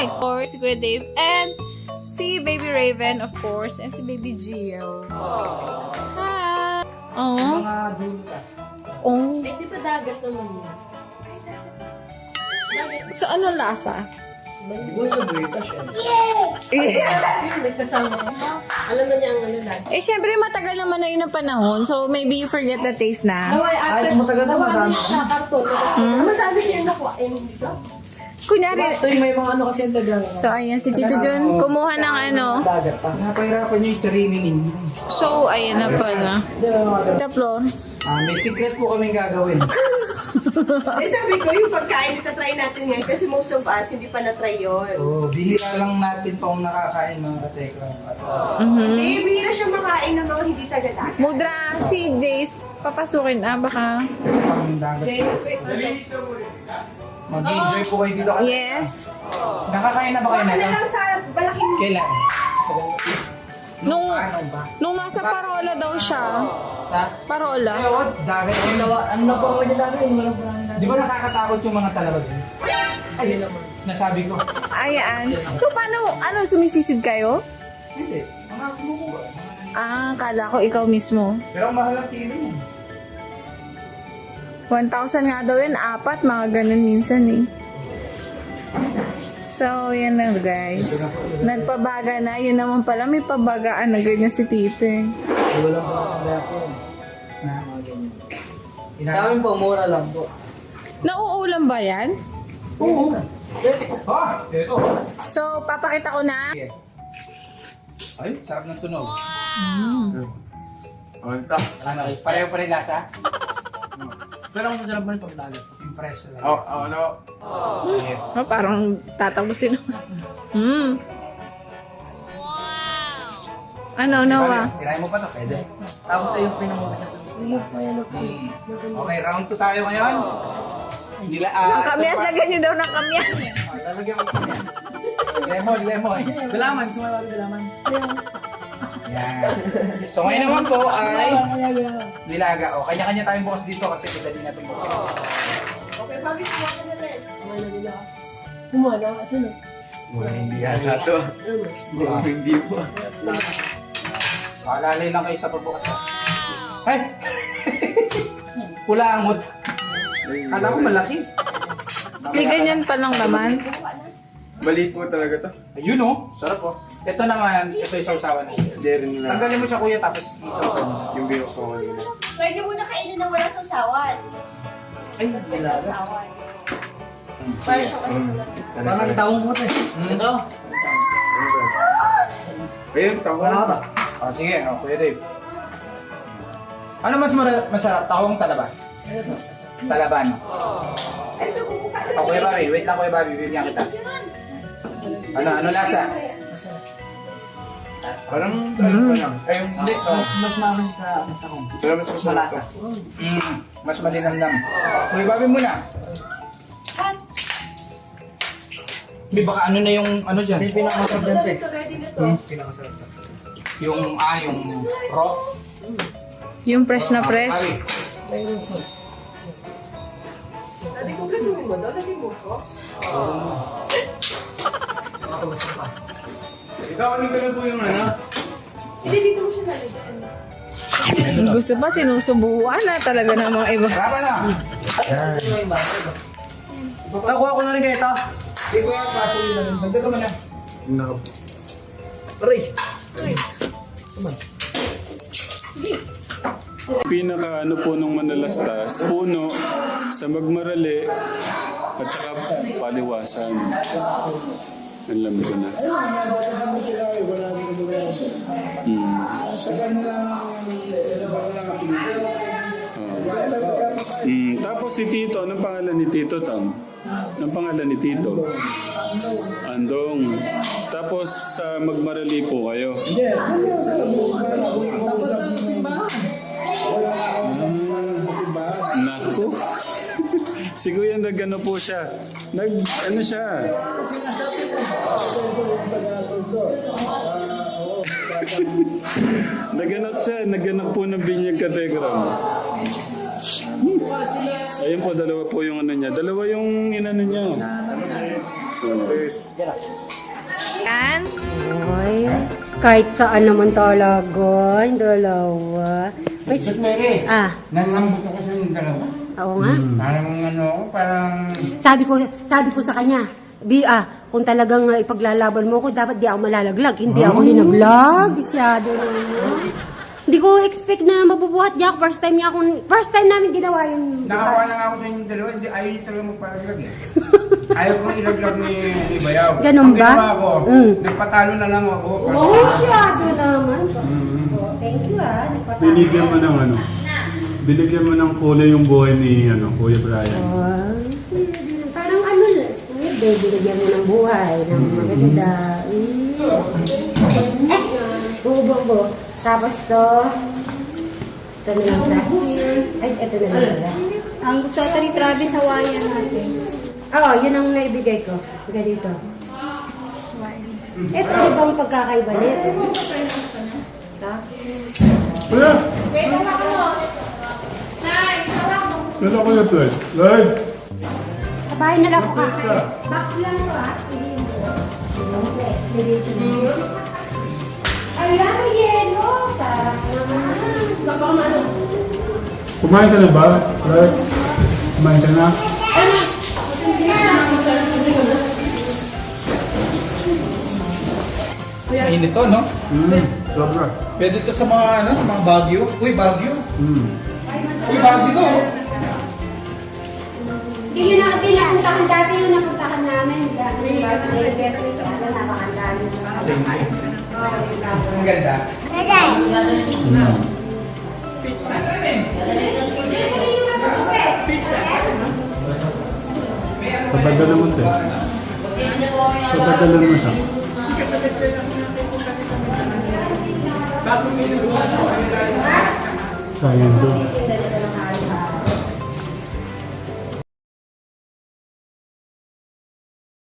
Hi! Or si Kuya Dave and si Baby Raven, of course, and si Baby Gio. Hi! Oh. Mga dulo ka. Oh. Eh, di ba dagat naman yun? So, ano lasa? Yun, may kasama. Alam na niya ang ano last. Eh, syempre, matagal naman na yun ang panahon. So, maybe you forget the taste na. Ay, matagal na marami. Sa karton. Hmm? Ano sabi niya nakuha? Eh, dito? Kunyari, Ito yung may mga ano kasi ang tagal. so, ayan, si Tito Jun, kumuha ng ano. Dagat pa. Napahirapan niyo yung sarili ninyo. So, ayan na pala. Floor. Ah, may secret po kaming gagawin. Eh sabi ko, yung pagkain, itatry natin ngayon kasi most of us hindi pa na-try yun. Oh, bihira lang natin tong nakakain mga katekra. Mhm. Eh, bihira siya makain ng mga hindi taga-dagat. Mudra, si Jace, papasukin ah, baka. Pang dagat. Mag-enjoy po kayo dito. Yes. Nakakain na ba kayo Baka na nito? lang sa malaking... Kailan? Nung, Ano ba? nung nasa Parola daw siya. Sa? Parola. Ayun, dagat. Ano na ano na po ako niya dati? Wala po namin Di ba nakakatakot yung mga talabag? Ay, yun naman. Nasabi ko. Ayan. So, paano, ano, sumisisid kayo? Hindi. Mga kumukuha. Ah, kala ko ikaw mismo. Pero ang mahal ang kilo niyan. 1,000 nga daw yun, apat, mga ganun minsan eh. So, yan na guys. Nagpabaga na. Yun naman pala, may pabagaan na ganyan si Tito eh. Wala po ang dako. Na, mga ganyan. Sa amin po, mura lang po. Nauulam ba yan? Oo. Ah, ito. So, papakita ko na. Ay, sarap ng tunog. Mm. Ano, pareho pa rin lasa? Pero ang masarap mo yung pagdagat. Yung fresh lang. Oh, oh, no. Oh, parang tatapusin. Hmm. Ano, Noah? Tirahin mo pa to. Pwede. Tapos tayo yung pinangugas na Hmm. Okay, round 2 tayo ngayon. Nila, ah, kamyas, lagyan nyo daw ng kamyas. Ah, lalagyan ko pa yan. Lemon, lemon. Galaman, sumayaw galaman. Yan. So ngayon naman po ay nilaga. O, kanya-kanya tayong bukas dito kasi madali natin bukas. Okay, bakit kuha ka na rin? Kumala, ito na. Wala hindi yata to. Wala hindi po. Paalalay lang kayo sa pagbukas. Ay! Pula ang mut. Kala ko malaki. May ganyan pa lang naman. Maliit po talaga to. Ayun oh, sarap oh. Ito naman, ito yung sausawan na. Hindi rin na. Tanggalin mo siya kuya tapos isausaw mo. Yung binok ko kanina. Pwede mo na kainin ng walang sasawan. Ay, nilaga. Sasawan. Sige. Parang taong mo eh. Ito? Ayun, Wala na. ba? Oh, sige, oh, kuya Dave. Ano mas masarap? Tawang talaba? Talaban. Oh, kuya Bobby, wait lang kuya Bobby, bibigyan kita. Ano, ano lasa? Parang ano pa lang. Ay, hindi. Mas, mas maman sa tahong. Pero mas Mas malasa. Mm, mas malinamnam. Kuya Bobby muna. May baka ano na yung ano dyan? Yung pinakamasarap dyan, pe. Ito, ready na to. Hmm? Pinakamasarap dyan. Yung, ah, yung raw. Yung fresh na fresh. Bobby. Dati kong gagawin mo, dati mo ko. Ikaw, ano ka na po yung ano? Hindi, dito mo siya lalagyan. Gusto pa, sinusubuan na talaga ng mga iba. Tama na. Nakuha ko na rin kayo ito. Sige kuya, paso. Dagdag ka mo na. Naka. Pinaka ano po nung manalastas, puno, sa magmarali, at saka paliwasan. Alam ko na. Si Tito, anong pangalan ni Tito, Tam? Anong pangalan ni Tito? Andong. Tapos sa magmarali po kayo. Naku. si Kuya nag-ano po siya. Nag, ano siya? Naganap siya. Naganap po ng binyag kategram. Ayun po, dalawa po yung ano niya. Dalawa yung inano niya. Yan. Oy, kahit saan naman talaga, yung dalawa. May, Sus Mary, ah, nangambot ako sa yung dalawa. oo nga. Parang ano ako, parang... Sabi ko, sabi ko sa kanya, Bi, ah, kung talagang uh, ipaglalaban mo ko, dapat di ako malalaglag. Hindi ako linaglag. Isyado naman. Hindi ko expect na mabubuhat niya ako. First time niya ako, first time namin ginawa yun. Nakawa na nga ako sa inyong dalawa, hindi, ayaw niyo talaga magpalaglag eh. ayaw kong ilaglag ni, ni Bayaw. Ganun Ang ba? ginawa ko, Mm. nagpatalo na lang ako. Oh, isyado naman. Oh, thank you ah. Nagpatalo. Binigyan mo ng ano? Binigyan mo ng kulay yung buhay ni ano, Kuya Brian. Oh, parang ano lang. Hindi, binigyan mo ng buhay. Ng maganda. Eh, bubo-bo. Tapos to, ito na lang Ay, ito na lang. Ang gusto ito ni Travis, Hawaiian natin. Oo, yun ang naibigay ko. Ganito. Ito, di ba ang pagkakaiba nito? Kuya! Kala ko yung play. Lloyd! Sa bahay na lang ako kakain. Box lang to ah. Hindi yung buo. Mo. Ayan, naman. Kumain ka na ba? Lloyd? Kumain ka na? Mainit to, no? Mm, sobra. Pwede to sa mga, ano, sa mga Baguio. Uy, Baguio. Mm. Uy, Baguio to. oh. Hindi yun ang hindi napuntahan dati yung napuntahan namin. Dati yung sa ano, napakandami. Ang ganda. Papadala mo siya. Papadala mo siya. Sayang doon.